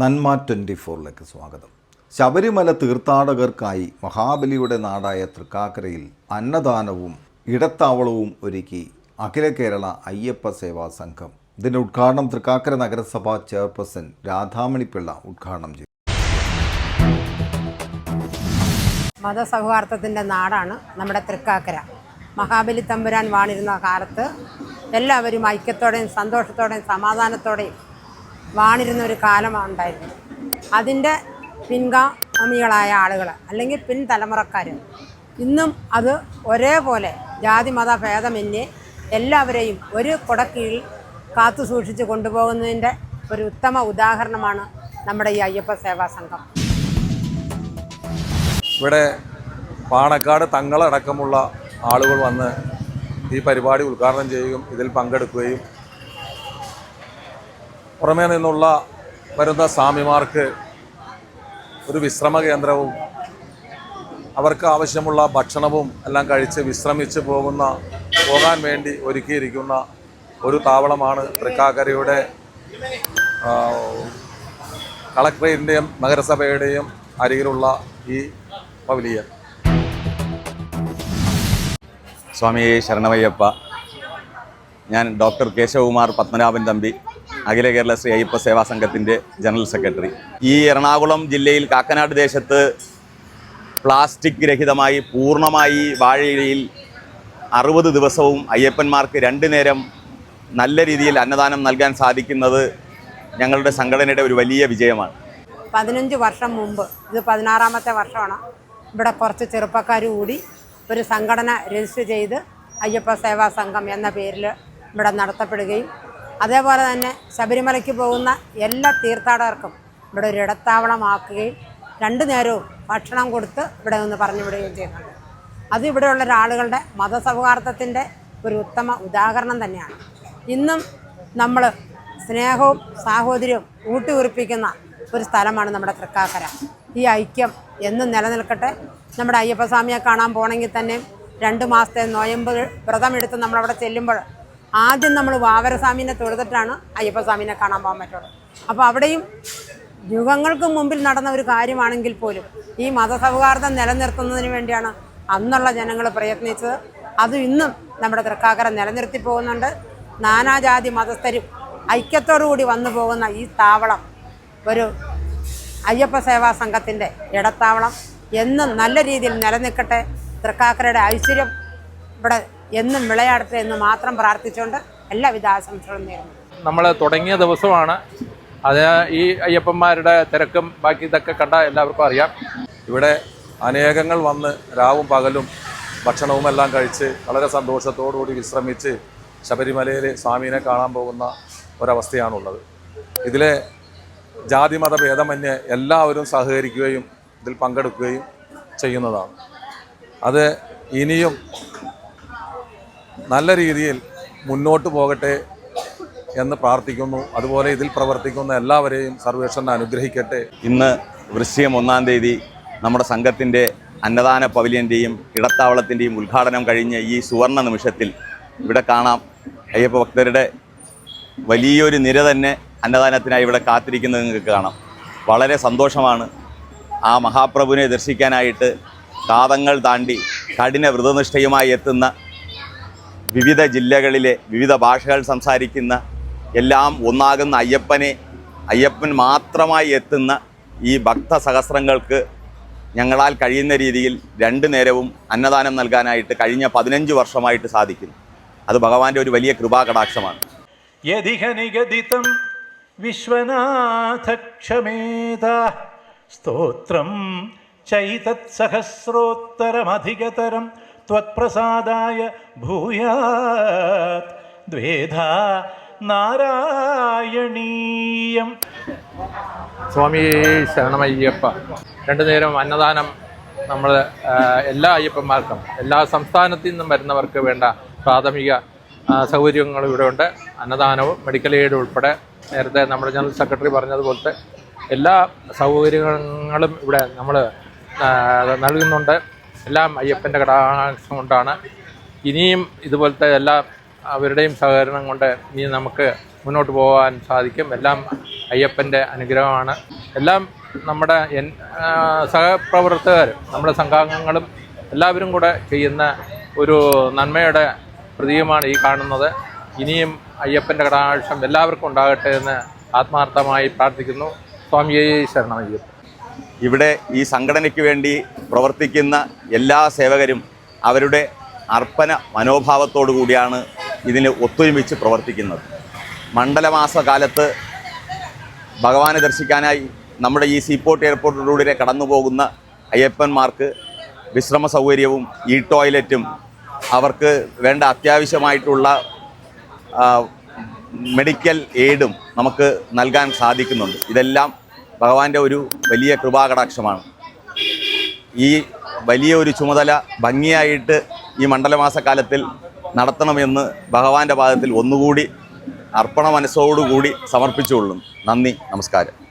നന്മ ട്വന്റി ഫോറിലേക്ക് സ്വാഗതം. ശബരിമല തീർത്ഥാടകർക്കായി മഹാബലിയുടെ നാടായ തൃക്കാക്കരയിൽ അന്നദാനവും ഇടത്താവളവും ഒരുക്കി അഖില കേരള അയ്യപ്പ സേവാ സംഘം. ഇതിന്റെ ഉദ്ഘാടനം തൃക്കാക്കര നഗരസഭാ ചെയർപേഴ്സൺ രാധാമണിപ്പിള്ള ഉദ്ഘാടനം ചെയ്തു. മതസൗഹാർദ്ദത്തിന്റെ നാടാണ് നമ്മുടെ തൃക്കാക്കര. മഹാബലി തമ്പുരാൻ വാണിരുന്ന കാലത്ത് എല്ലാവരും ഐക്യത്തോടെയും സന്തോഷത്തോടെയും സമാധാനത്തോടെയും വാണിരുന്ന ഒരു കാലമാണ് ഉണ്ടായിരുന്നു. അതിന്റെ പിൻഗാമികളായ ആളുകൾ അല്ലെങ്കിൽ പിൻതലമുറക്കാർ ഇന്നും അത് ഒരേപോലെ ജാതി മത ഭേദമന്യേ എല്ലാവരെയും ഒരു കുടക്കീഴിൽ കാത്തു സൂക്ഷിച്ച് കൊണ്ടുപോകുന്നതിന്റെ ഒരു ഉത്തമ ഉദാഹരണമാണ് നമ്മുടെ ഈ അയ്യപ്പ സേവാ സംഘം. ഇവിടെ പാണക്കാട് തങ്ങളടക്കമുള്ള ആളുകൾ വന്ന് ഈ പരിപാടി ഉദ്ഘാടനം ചെയ്യുകയും ഇതിൽ പങ്കെടുക്കുകയും പുറമേ നിന്നുള്ള വരുന്ന സ്വാമിമാർക്ക് ഒരു വിശ്രമ കേന്ദ്രവും അവർക്ക് ആവശ്യമുള്ള ഭക്ഷണവും എല്ലാം കഴിച്ച് വിശ്രമിച്ച് പോകുന്ന പോകാൻ വേണ്ടി ഒരുക്കിയിരിക്കുന്ന ഒരു താവളമാണ് തൃക്കാക്കരയുടെ കളക്ടറേറ്റിന്റെയും നഗരസഭയുടെയും അരികിലുള്ള ഈ പവലിയൻ. സ്വാമി ശരണമയ്യപ്പ ഞാൻ ഡോക്ടർ കേശവകുമാർ പത്മനാഭൻ തമ്പി അഖില കേരള ശ്രീ അയ്യപ്പ സേവാ സംഘത്തിന്റെ ജനറൽ സെക്രട്ടറി. ഈ എറണാകുളം ജില്ലയിൽ കാക്കനാട് ദേശത്ത് പ്ലാസ്റ്റിക് രഹിതമായി പൂർണമായി വാഴയിലയിൽ അറുപത് ദിവസവും അയ്യപ്പന്മാർക്ക് രണ്ടു നേരം നല്ല രീതിയിൽ അന്നദാനം നൽകാൻ സാധിക്കുന്നത് ഞങ്ങളുടെ സംഘടനയുടെ ഒരു വലിയ വിജയമാണ്. പതിനഞ്ച് വർഷം മുമ്പ് ഇത് പതിനാറാമത്തെ വർഷമാണ് ഇവിടെ കുറച്ച് ചെറുപ്പക്കാർ കൂടി ഒരു സംഘടന രജിസ്റ്റർ ചെയ്ത് അയ്യപ്പ സേവാ സംഘം എന്ന പേരിൽ ഇവിടെ നടത്തപ്പെടുകയും അതേപോലെ തന്നെ ശബരിമലയ്ക്ക് പോകുന്ന എല്ലാ തീർത്ഥാടകർക്കും ഇവിടെ ഒരു ഇടത്താവളമാക്കുകയും രണ്ടു നേരവും ഭക്ഷണം കൊടുത്ത് ഇവിടെ നിന്ന് പറഞ്ഞു വിടുകയും ചെയ്യുന്നുണ്ട്. അത് ഇവിടെയുള്ള ഒരാളുകളുടെ മതസൗഹാർദ്ദത്തിന്റെ ഒരു ഉത്തമ ഉദാഹരണം തന്നെയാണ്. ഇന്നും നമ്മൾ സ്നേഹവും സാഹോദര്യവും ഊട്ടിയുറപ്പിക്കുന്ന ഒരു സ്ഥലമാണ് നമ്മുടെ തൃക്കാക്കര. ഈ ഐക്യം എന്നും നിലനിൽക്കട്ടെ. നമ്മുടെ അയ്യപ്പസ്വാമിയെ കാണാൻ പോകണമെങ്കിൽ തന്നെ രണ്ട് മാസത്തെ നോയമ്പ് വ്രതമെടുത്ത് നമ്മളവിടെ ചെല്ലുമ്പോൾ ആദ്യം നമ്മൾ വാവരസ്വാമിനെ തൊഴുതിട്ടാണ് അയ്യപ്പസ്വാമിനെ കാണാൻ പോകാൻ പറ്റുള്ളൂ അപ്പോൾ അവിടെയും യുഗങ്ങൾക്ക് മുമ്പിൽ നടന്ന ഒരു കാര്യമാണെങ്കിൽ പോലും ഈ മതസൗഹാർദ്ദം നിലനിർത്തുന്നതിന് വേണ്ടിയാണ് അന്നുള്ള ജനങ്ങൾ പ്രയത്നിച്ചത്. അത് ഇന്നും നമ്മുടെ തൃക്കാക്കര നിലനിർത്തി പോകുന്നുണ്ട്. നാനാജാതി മതസ്ഥരും ഐക്യത്തോടു കൂടി വന്നു പോകുന്ന ഈ താവളം ഒരു അയ്യപ്പ സേവാ സംഘത്തിന്റെ ഇടത്താവളം എന്നും നല്ല രീതിയിൽ നിലനിൽക്കട്ടെ. തൃക്കാക്കരയുടെ ഐശ്വര്യം ഇവിടെ എന്നും വിളയാടട്ടെ എന്ന് മാത്രം പ്രാർത്ഥിച്ചുകൊണ്ട് എല്ലാവിധ ആശംസകളും നേരുന്നു. നമ്മൾ തുടങ്ങിയ ദിവസമാണ്. അത് ഈ അയ്യപ്പന്മാരുടെ തിരക്കും ബാക്കി ഇതൊക്കെ കണ്ട എല്ലാവർക്കും അറിയാം. ഇവിടെ അനേകങ്ങൾ വന്ന് രാവും പകലും ഭക്ഷണവും എല്ലാം കഴിച്ച് വളരെ സന്തോഷത്തോടുകൂടി വിശ്രമിച്ച് ശബരിമലയിൽ സ്വാമീനെ കാണാൻ പോകുന്ന ഒരവസ്ഥയാണുള്ളത്. ഇതിലെ ജാതി മത ഭേദമന്യേ എല്ലാവരും സഹകരിക്കുകയും ഇതിൽ പങ്കെടുക്കുകയും ചെയ്യുന്നതാണ്. അത് ഇനിയും നല്ല രീതിയിൽ മുന്നോട്ട് പോകട്ടെ എന്ന് പ്രാർത്ഥിക്കുന്നു. അതുപോലെ ഇതിൽ പ്രവർത്തിക്കുന്ന എല്ലാവരെയും സർവേശ്വരൻ അനുഗ്രഹിക്കട്ടെ. ഇന്ന് വൃശ്ചികം ഒന്നാം തീയതി നമ്മുടെ സംഘത്തിന്റെ അന്നദാന പവലിയന്റെയും ഇടത്താവളത്തിന്റെയും ഉദ്ഘാടനം കഴിഞ്ഞ ഈ സുവർണ നിമിഷത്തിൽ ഇവിടെ കാണാം. അയ്യപ്പ ഭക്തരുടെ വലിയൊരു നിര തന്നെ അന്നദാനത്തിനായി ഇവിടെ കാത്തിരിക്കുന്നത് നിങ്ങൾക്ക് കാണാം. വളരെ സന്തോഷമാണ് ആ മഹാപ്രഭുവിനെ ദർശിക്കാനായിട്ട് കാതങ്ങൾ താണ്ടി കഠിന വ്രതനിഷ്ഠയുമായി എത്തുന്ന വിവിധ ജില്ലകളിലെ വിവിധ ഭാഷകൾ സംസാരിക്കുന്ന എല്ലാം ഒന്നാകുന്ന അയ്യപ്പനെ അയ്യപ്പൻ മാത്രമായി എത്തുന്ന ഈ ഭക്ത സഹസ്രങ്ങൾക്ക് ഞങ്ങളാൽ കഴിയുന്ന രീതിയിൽ രണ്ട് നേരവും അന്നദാനം നൽകാനായിട്ട് കഴിഞ്ഞ പതിനഞ്ച് വർഷമായിട്ട് സാധിക്കുന്നു. അത് ഭഗവാന്റെ ഒരു വലിയ കൃപാകടാക്ഷമാണ്. യതിഹ നിഗദിതം വിശ്വനാഥക്ഷമേത സ്തോത്രം ചൈതത്സഹസ്രോത്തരമധികതരം ത്വത്പ്രസാദായ ഭൂയാത് ദ്വേധാ നാരായണീയം. സ്വാമി ശരണമയ്യപ്പ രണ്ടു നേരം അന്നദാനം നമ്മൾ എല്ലാ അയ്യപ്പന്മാർക്കും എല്ലാ സംസ്ഥാനത്തു നിന്നും വരുന്നവർക്ക് വേണ്ട പ്രാഥമിക ഇവിടെ ഉണ്ട്. അന്നദാനവും മെഡിക്കൽ എയ്ഡ് ഉൾപ്പെടെ. നേരത്തെ നമ്മുടെ ജനറൽ സെക്രട്ടറി പറഞ്ഞതുപോലത്തെ എല്ലാ സൗകര്യങ്ങളും ഇവിടെ നമ്മൾ നൽകുന്നുണ്ട്. എല്ലാം അയ്യപ്പന്റെ കടാക്ഷം കൊണ്ടാണ് ഇനിയും ഇതുപോലത്തെ എല്ലാ അവരുടെയും സഹകരണം കൊണ്ട് ഇനി നമുക്ക് മുന്നോട്ട് പോകാൻ സാധിക്കും. എല്ലാം അയ്യപ്പന്റെ അനുഗ്രഹമാണ്. എല്ലാം നമ്മുടെ എൻ സഹപ്രവർത്തകർ നമ്മുടെ സംഘാംഗങ്ങളും എല്ലാവരും കൂടെ ചെയ്യുന്ന ഒരു നന്മയുടെ പ്രതീകമാണ് ഈ കാണുന്നത്. ഇനിയും അയ്യപ്പന്റെ കടാക്ഷം എല്ലാവർക്കും ഉണ്ടാകട്ടെ എന്ന് ആത്മാർത്ഥമായി പ്രാർത്ഥിക്കുന്നു. സ്വാമിയെ ശരണമയ്യപ്പ. ഇവിടെ ഈ സംഘടനയ്ക്ക് വേണ്ടി പ്രവർത്തിക്കുന്ന എല്ലാ സേവകരും അവരുടെ അർപ്പണ മനോഭാവത്തോടു കൂടിയാണ് ഇതിന് ഒത്തൊരുമിച്ച് പ്രവർത്തിക്കുന്നത്. മണ്ഡലമാസ കാലത്ത് ഭഗവാനെ ദർശിക്കാനായി നമ്മുടെ ഈ സീപോർട്ട് എയർപോർട്ടിലൂടെ കടന്നു പോകുന്ന അയ്യപ്പന്മാർക്ക് വിശ്രമ സൗകര്യവും ഈ ടോയ്ലറ്റും അവർക്ക് വേണ്ട അത്യാവശ്യമായിട്ടുള്ള മെഡിക്കൽ എയ്ഡും നമുക്ക് നൽകാൻ സാധിക്കുന്നുണ്ട്. ഇതെല്ലാം ഭഗവാന്റെ ഒരു വലിയ കൃപാകടാക്ഷമാണ്. ഈ വലിയ ഒരു ചുമതല ഭംഗിയായിട്ട് ഈ മണ്ഡലമാസക്കാലത്തിൽ നടത്തണമെന്ന് ഭഗവാന്റെ പാദത്തിൽ ഒന്നുകൂടി അർപ്പണ മനസ്സോടുകൂടി സമർപ്പിച്ചുകൊള്ളും നന്ദി നമസ്കാരം.